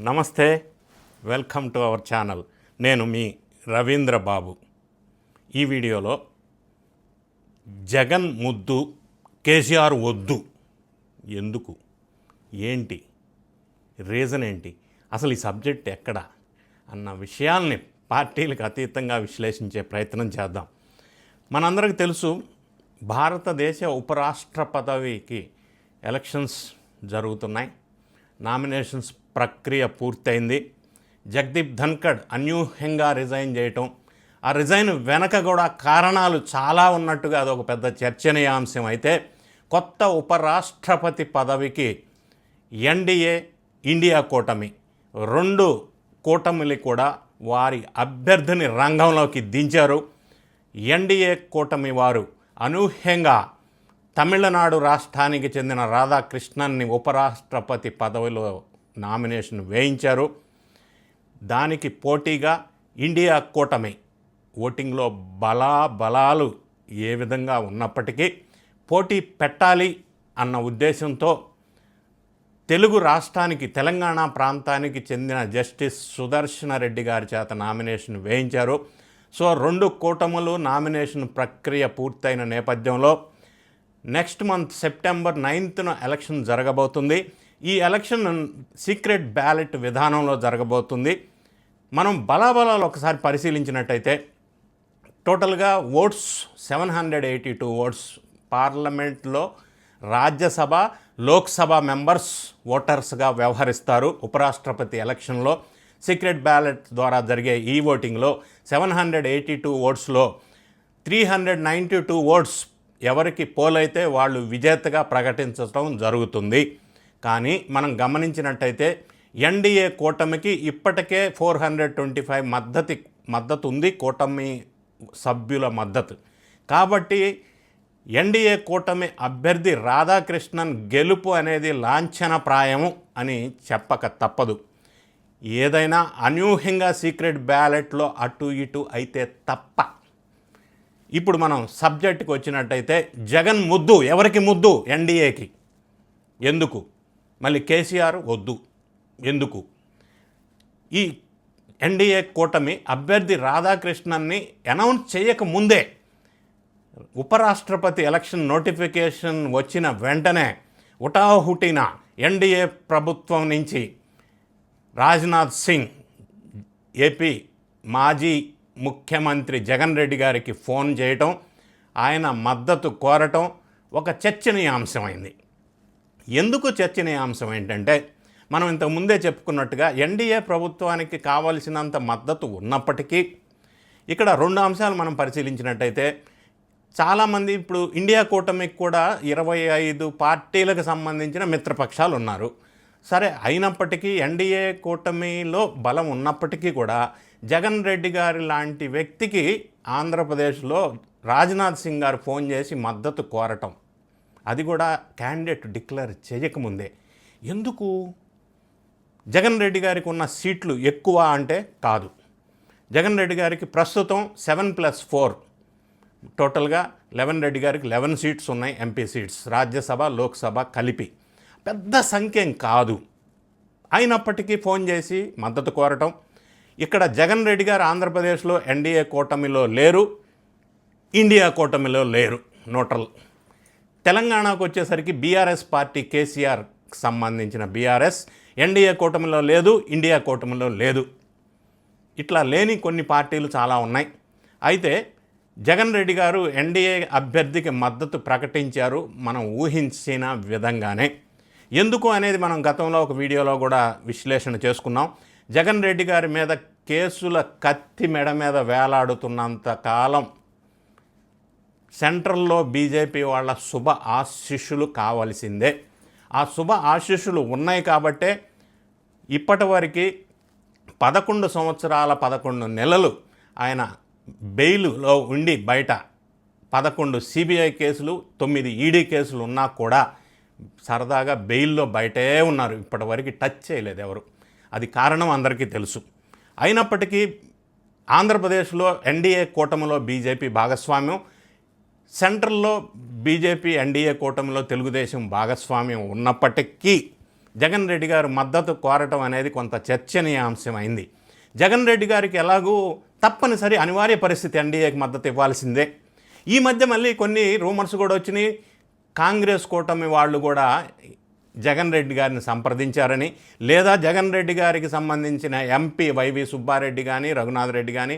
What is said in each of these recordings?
నమస్తే welcome to our channel. నేను మీ రవీంద్ర బాబు. ఈ వీడియోలో జగన్ ముద్దు కేసీఆర్ వద్దు. ఎందుకు? ఏంటి? రీజన్ ఏంటి? అసలు ఈ సబ్జెక్ట్ ఎక్కడ? అన్న విషయాల్ని పార్టీలకు అతీతంగా విశ్లేషించే ప్రయత్నం చేద్దాం. మనందరికీ తెలుసు భారతదేశ ఉపరాష్ట్ర పదవికి ఎలక్షన్స్ జరుగుతున్నాయి. నామినేషన్స్ ప్రక్రియ పూర్తయింది. జగదీప్ ధన్కడ్ అన్యూహ్యంగా రిజైన్ చేయటం ఆ రిజైన్ వెనక కూడా కారణాలు చాలా ఉన్నట్టుగా అదొక పెద్ద చర్చనీయాంశం అయితే కొత్త ఉపరాష్ట్రపతి పదవికి ఎన్డీఏ ఇండియా కూటమి రెండు కూటమిలు కూడా వారి అభ్యర్థిని రంగంలోకి దించారు. ఎన్డీఏ కూటమి వారు అనూహ్యంగా తమిళనాడు రాష్ట్రానికి చెందిన రాధాకృష్ణన్ని ఉపరాష్ట్రపతి పదవిలో నామినేషన్ వేయించారు. దానికి పోటీగా ఇండియా కూటమి ఓటింగ్లో బలా బలాలు ఏ విధంగా ఉన్నప్పటికీ పోటీ పెట్టాలి అన్న ఉద్దేశంతో తెలుగు రాష్ట్రానికి తెలంగాణ ప్రాంతానికి చెందిన జస్టిస్ సుదర్శన రెడ్డి గారి చేత నామినేషన్ వేయించారు. సో రెండు కూటములు నామినేషన్ ప్రక్రియ పూర్తయిన నేపథ్యంలో నెక్స్ట్ మంత్ సెప్టెంబర్ నైన్త్న ఎలక్షన్ జరగబోతుంది. ఈ ఎలక్షన్ సీక్రెట్ బ్యాలెట్ విధానంలో జరగబోతుంది. మనం బలాబలాలు ఒకసారి పరిశీలించినట్టయితే టోటల్గా votes seven hundred eighty two votes పార్లమెంట్లో రాజ్యసభ లోక్సభ మెంబర్స్ ఓటర్స్గా వ్యవహరిస్తారు ఉపరాష్ట్రపతి ఎలక్షన్లో. సీక్రెట్ బ్యాలెట్ ద్వారా జరిగే ఈ ఓటింగ్లో seven hundred eighty two ఓట్స్లో three hundred ninety two votes ఎవరికి పోలైతే వాళ్ళు విజేతగా ప్రకటించడం జరుగుతుంది. కానీ మనం గమనించినట్టయితే ఎన్డీఏ కూటమికి ఇప్పటికే ఫోర్ హండ్రెడ్ ట్వంటీ ఫైవ్ మద్దతు మద్దతు ఉంది కూటమి సభ్యుల మద్దతు. కాబట్టి ఎన్డీఏ కూటమి అభ్యర్థి రాధాకృష్ణన్ గెలుపు అనేది లాంఛనప్రాయము అని చెప్పక తప్పదు. ఏదైనా అనూహ్యంగా సీక్రెట్ బ్యాలెట్లో అటు ఇటు అయితే తప్ప. ఇప్పుడు మనం సబ్జెక్ట్కి వచ్చినట్టయితే జగన్ ముద్దు ఎవరికి ముద్దు? ఎన్డీఏకి. ఎందుకు? మళ్ళీ కేసీఆర్ వద్దు. ఎందుకు? ఈ ఎన్డీఏ కూటమి అభ్యర్థి రాధాకృష్ణన్ని అనౌన్స్ చేయకముందే ఉపరాష్ట్రపతి ఎలక్షన్ నోటిఫికేషన్ వచ్చిన వెంటనే ఉటాహుటిన ఎన్డీఏ ప్రభుత్వం నుంచి రాజ్నాథ్ సింగ్ ఏపీ మాజీ ముఖ్యమంత్రి జగన్ రెడ్డి గారికి ఫోన్ చేయటం ఆయన మద్దతు కోరటం ఒక చర్చనీయాంశమైంది. ఎందుకు చర్చనీయాంశం ఏంటంటే మనం ఇంతకు ముందే చెప్పుకున్నట్టుగా ఎన్డీఏ ప్రభుత్వానికి కావలసినంత మద్దతు ఉన్నప్పటికీ ఇక్కడ రెండు అంశాలు మనం పరిశీలించినట్టయితే చాలామంది ఇప్పుడు ఇండియా కూటమికి కూడా ఇరవై ఐదు పార్టీలకు సంబంధించిన మిత్రపక్షాలు ఉన్నారు. సరే అయినప్పటికీ ఎన్డీఏ కూటమిలో బలం ఉన్నప్పటికీ కూడా జగన్ రెడ్డి గారి లాంటి వ్యక్తికి ఆంధ్రప్రదేశ్లో రాజ్నాథ్ సింగ్ గారు ఫోన్ చేసి మద్దతు కోరటం అది కూడా క్యాండిడేట్ డిక్లేర్ చేయకముందే. ఎందుకు? జగన్ రెడ్డి గారికి ఉన్న సీట్లు ఎక్కువ అంటే కాదు. జగన్ రెడ్డి గారికి ప్రస్తుతం సెవెన్ ప్లస్ ఫోర్. టోటల్గా లెవెన్ రెడ్డి గారికి లెవెన్ సీట్స్ ఉన్నాయి ఎంపీ సీట్స్. రాజ్యసభ లోక్సభ కలిపి. పెద్ద సంఖ్య ఏం కాదు. అయినప్పటికీ ఫోన్ చేసి మద్దతు కోరటం. ఇక్కడ జగన్ రెడ్డి గారు ఆంధ్రప్రదేశ్లో ఎన్డీఏ కూటమిలో లేరు. ఇండియా కూటమిలో లేరు. నోటల్. తెలంగాణకు వచ్చేసరికి బీఆర్ఎస్ పార్టీ కేసీఆర్ సంబంధించిన బీఆర్ఎస్ ఎన్డీఏ కూటమిలో లేదు ఇండియా కూటమిలో లేదు. ఇట్లా లేని కొన్ని పార్టీలు చాలా ఉన్నాయి. అయితే జగన్ రెడ్డి గారు ఎన్డీఏ అభ్యర్థికి మద్దతు ప్రకటించారు మనం ఊహించిన విధంగానే. ఎందుకు అనేది మనం గతంలో ఒక వీడియోలో కూడా విశ్లేషణ చేసుకున్నాం. జగన్ రెడ్డి గారి మీద కేసుల కత్తి మెడ మీద వేలాడుతున్నంత కాలం సెంట్రల్లో బీజేపీ వాళ్ళ శుభ ఆశిష్యులు కావలసిందే. ఆ శుభ ఆశిష్యులు ఉన్నాయి కాబట్టే ఇప్పటి వరకు పదకొండు సంవత్సరాల పదకొండు నెలలు ఆయన బెయిలులో ఉండి బయట పదకొండు సిబిఐ కేసులు తొమ్మిది ఈడీ కేసులు ఉన్నా కూడా సరదాగా బెయిల్లో బయటే ఉన్నారు. ఇప్పటివరకు టచ్ చేయలేదు ఎవరు. అది కారణం అందరికీ తెలుసు. అయినప్పటికీ ఆంధ్రప్రదేశ్లో ఎన్డీఏ కూటమిలో బీజేపీ భాగస్వామ్యం సెంట్రల్లో బీజేపీ ఎన్డీఏ కూటమిలో తెలుగుదేశం భాగస్వామ్యం ఉన్నప్పటికీ జగన్ రెడ్డి గారు మద్దతు కోరటం అనేది కొంత చర్చనీయాంశం అయింది జగన్ రెడ్డి గారికి ఎలాగూ తప్పనిసరి అనివార్య పరిస్థితి ఎన్డీఏకి మద్దతు ఇవ్వాల్సిందే. ఈ మధ్య మళ్ళీ కొన్ని రూమర్స్ కూడా వచ్చినాయి. కాంగ్రెస్ కూటమి వాళ్ళు కూడా జగన్ రెడ్డి గారిని సంప్రదించారని లేదా జగన్ రెడ్డి గారికి సంబంధించిన ఎంపీ వైవి సుబ్బారెడ్డి కానీ రఘునాథ్ రెడ్డి కానీ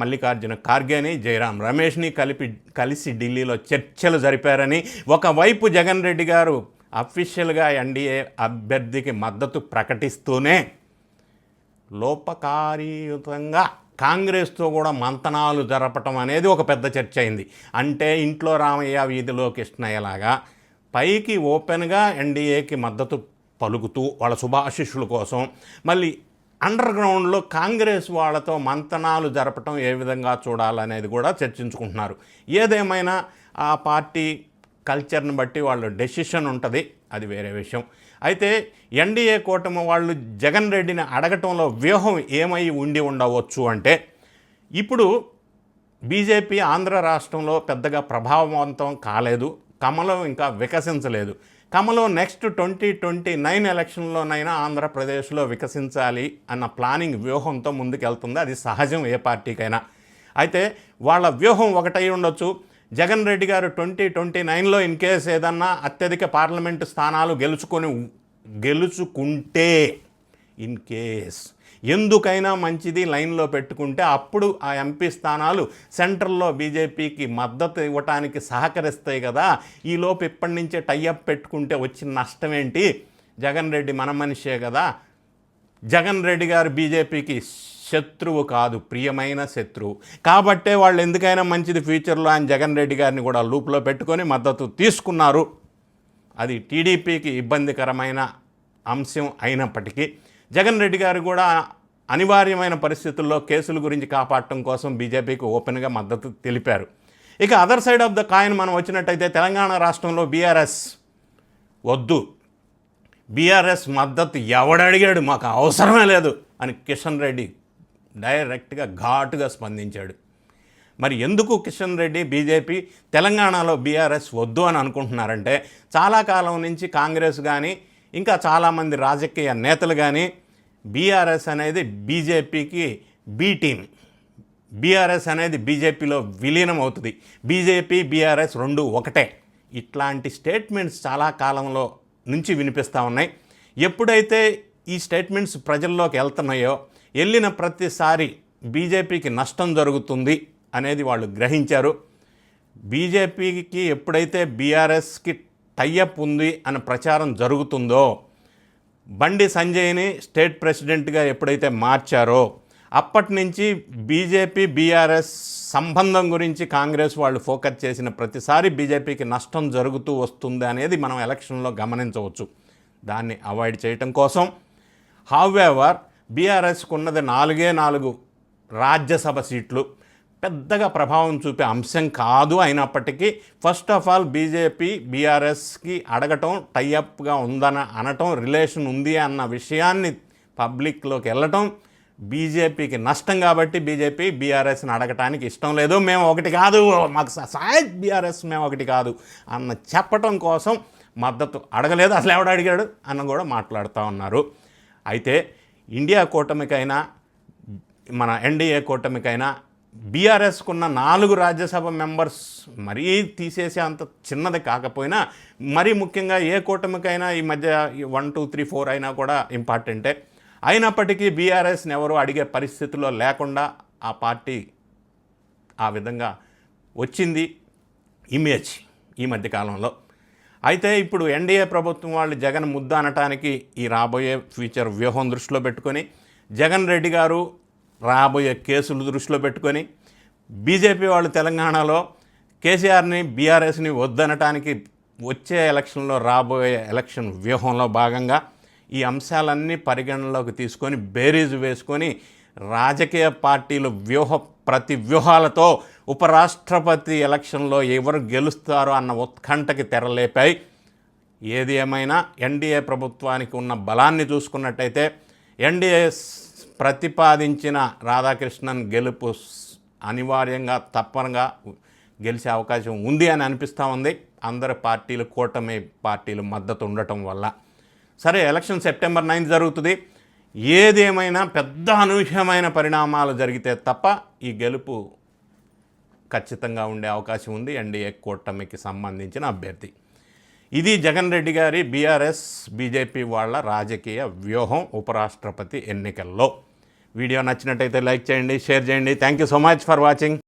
మల్లికార్జున ఖార్గేని జయరాం రమేష్ని కలిపి కలిసి ఢిల్లీలో చర్చలు జరిపారని ఒకవైపు జగన్ రెడ్డి గారు అఫీషియల్గా ఎన్డీఏ అభ్యర్థికి మద్దతు ప్రకటిస్తూనే లోపకారీయుతంగా కాంగ్రెస్తో కూడా మంతనాలు జరపటం అనేది ఒక పెద్ద చర్చ అయింది. అంటే ఇంట్లో రామయ్య వీధిలో కృష్ణయ్యలాగా పైకి ఓపెన్గా ఎన్డీఏకి మద్దతు పలుకుతూ వాళ్ళ శుభాశిష్యుల కోసం మళ్ళీ అండర్ గ్రౌండ్లో కాంగ్రెస్ వాళ్ళతో మంతనాలు జరపటం ఏ విధంగా చూడాలనేది కూడా చర్చించుకుంటున్నారు. ఏదేమైనా ఆ పార్టీ కల్చర్ని బట్టి వాళ్ళ డెసిషన్ ఉంటుంది అది వేరే విషయం. అయితే ఎన్డీఏ కూటమి వాళ్ళు జగన్ రెడ్డిని అడగటంలో వ్యూహం ఏమై ఉండి ఉండవచ్చు అంటే ఇప్పుడు బీజేపీ ఆంధ్ర రాష్ట్రంలో పెద్దగా ప్రభావవంతం కాలేదు. కమలం ఇంకా వికసించలేదు. కమలం నెక్స్ట్ ట్వంటీ ట్వంటీ నైన్ ఎలక్షన్లోనైనా ఆంధ్రప్రదేశ్లో వికసించాలి అన్న ప్లానింగ్ వ్యూహంతో ముందుకెళ్తుంది. అది సహజం ఏ పార్టీకైనా. అయితే వాళ్ళ వ్యూహం ఒకటై ఉండొచ్చు. జగన్ రెడ్డి గారు ట్వంటీ ట్వంటీ నైన్లో ఇన్ కేస్ ఏదన్నా అత్యధిక పార్లమెంటు స్థానాలు గెలుచుకొని గెలుచుకుంటే ఇన్ కేస్ ఎందుకైనా మంచిది లైన్లో పెట్టుకుంటే అప్పుడు ఆ ఎంపీ స్థానాలు సెంట్రల్లో బీజేపీకి మద్దతు ఇవ్వటానికి సహకరిస్తాయి కదా. ఈలోపు ఇప్పటి నుంచే టైఅప్ పెట్టుకుంటే వచ్చిన నష్టం ఏంటి? జగన్ రెడ్డి మన మనిషే కదా. జగన్ రెడ్డి గారు బీజేపీకి శత్రువు కాదు ప్రియమైన శత్రువు. కాబట్టే వాళ్ళు ఎందుకైనా మంచిది ఫ్యూచర్లో ఆయన జగన్ రెడ్డి గారిని కూడా లూప్లో పెట్టుకొని మద్దతు తీసుకున్నారు. అది టీడీపీకి ఇబ్బందికరమైన అంశం అయినప్పటికీ. జగన్ రెడ్డి గారు కూడా అనివార్యమైన పరిస్థితుల్లో కేసుల గురించి కాపాడటం కోసం బీజేపీకి ఓపెన్గా మద్దతు తెలిపారు. ఇక other side of the coin మనం వచ్చినట్టయితే తెలంగాణ రాష్ట్రంలో బీఆర్ఎస్ వద్దు. బీఆర్ఎస్ మద్దతు ఎవడడిగాడు మాకు అవసరమే లేదు అని కిషన్ రెడ్డి డైరెక్ట్గా ఘాటుగా స్పందించాడు. మరి ఎందుకు కిషన్ రెడ్డి బీజేపీ తెలంగాణలో బీఆర్ఎస్ వద్దు అని అనుకుంటున్నారంటే చాలా కాలం నుంచి కాంగ్రెస్ కానీ ఇంకా చాలామంది రాజకీయ నేతలు కానీ బీఆర్ఎస్ అనేది బీజేపీకి బీ టీం బీఆర్ఎస్ అనేది బీజేపీలో విలీనం అవుతుంది. బీజేపీ బీఆర్ఎస్ రెండు ఒకటే. ఇట్లాంటి స్టేట్మెంట్స్ చాలా కాలంలో నుంచి వినిపిస్తూ ఉన్నాయి. ఎప్పుడైతే ఈ స్టేట్మెంట్స్ ప్రజల్లోకి వెళ్తున్నాయో వెళ్ళిన ప్రతిసారి బీజేపీకి నష్టం జరుగుతుంది అనేది వాళ్ళు గ్రహించారు. బీజేపీకి ఎప్పుడైతే బీఆర్ఎస్కి టైఅప్ ఉంది అనే ప్రచారం జరుగుతుందో బండి సంజయ్ని స్టేట్ ప్రెసిడెంట్గా ఎప్పుడైతే మార్చారో అప్పటి నుంచి బీజేపీ బీఆర్ఎస్ సంబంధం గురించి కాంగ్రెస్ వాళ్ళు ఫోకస్ చేసిన ప్రతిసారి బీజేపీకి నష్టం జరుగుతూ వస్తుంది అనేది మనం ఎలక్షన్లో గమనించవచ్చు. దాన్ని అవాయిడ్ చేయటం కోసం హౌవెవర్ బీఆర్ఎస్కు ఉన్నది నాలుగే నాలుగు రాజ్యసభ సీట్లు. పెద్దగా ప్రభావం చూపే అంశం కాదు అయినప్పటికీ ఫస్ట్ ఆఫ్ ఆల్ బీజేపీ బీఆర్ఎస్కి అడగటం టైఅప్గా ఉందన అనటం రిలేషన్ ఉంది అన్న విషయాన్ని పబ్లిక్లోకి వెళ్ళటం బీజేపీకి నష్టం కాబట్టి బీజేపీ బీఆర్ఎస్ని అడగటానికి ఇష్టం లేదు. మేము ఒకటి కాదు మాకు సాయత్ బీఆర్ఎస్ మేము ఒకటి కాదు అన్న చెప్పటం కోసం మద్దతు అడగలేదు. అసలు ఎవడు అడిగాడు అన్న కూడా మాట్లాడుతూ ఉన్నారు. అయితే ఇండియా కూటమికైనా మన ఎన్డీఏ కూటమికైనా బీఆర్ఎస్కున్న నాలుగు రాజ్యసభ మెంబర్స్ మరీ తీసేసే అంత చిన్నది కాకపోయినా మరీ ముఖ్యంగా ఏ కూటమికైనా ఈ మధ్య వన్ టూ త్రీ ఫోర్ అయినా కూడా ఇంపార్టెంటే. అయినప్పటికీ బీఆర్ఎస్ని ఎవరు అడిగే పరిస్థితిలో లేకుండా ఆ పార్టీ ఆ విధంగా వచ్చింది ఇమేజ్ ఈ మధ్యకాలంలో అయితే ఇప్పుడు ఎన్డీఏ ప్రభుత్వం వాళ్ళు జగన్ ముద్ద అనటానికి ఈ రాబోయే ఫ్యూచర్ వ్యూహం దృష్టిలో పెట్టుకొని జగన్ రెడ్డి గారు రాబోయే కేసులు దృష్టిలో పెట్టుకొని బీజేపీ వాళ్ళు తెలంగాణలో కేసీఆర్ని బీఆర్ఎస్ని వద్దనటానికి వచ్చే ఎలక్షన్లో రాబోయే ఎలక్షన్ వ్యూహంలో భాగంగా ఈ అంశాలన్నీ పరిగణనలోకి తీసుకొని బేరీజు వేసుకొని రాజకీయ పార్టీలు వ్యూహ ప్రతి వ్యూహాలతో ఉపరాష్ట్రపతి ఎలక్షన్లో ఎవరు గెలుస్తారో అన్న ఉత్కంఠకి తెరలేపాయి. ఏది ఏమైనా ఎన్డీఏ ప్రభుత్వానికి ఉన్న బలాన్ని చూసుకున్నట్టయితే ఎన్డీఏ ప్రతిపాదించిన రాధాకృష్ణన్ గెలుపు అనివార్యంగా తప్పనగా గెలిచే అవకాశం ఉంది అని అనిపిస్తూ ఉంది. అందరి పార్టీలు కూటమి పార్టీలు మద్దతు ఉండటం వల్ల. సరే ఎలక్షన్ సెప్టెంబర్ నైన్త్ జరుగుతుంది. ఏదేమైనా పెద్ద అనూహ్యమైన పరిణామాలు జరిగితే తప్ప ఈ గెలుపు ఖచ్చితంగా ఉండే అవకాశం ఉంది ఎన్డీఏ కూటమికి సంబంధించిన అభ్యర్థి. ఇది జగన్ రెడ్డి గారి బీఆర్ఎస్ బీజేపీ వాళ్ళ రాజకీయ వ్యూహం ఉపరాష్ట్రపతి ఎన్నికల్లో. వీడియో నచ్చినట్టయితే లైక్ చేయండి షేర్ చేయండి. Thank you so much for watching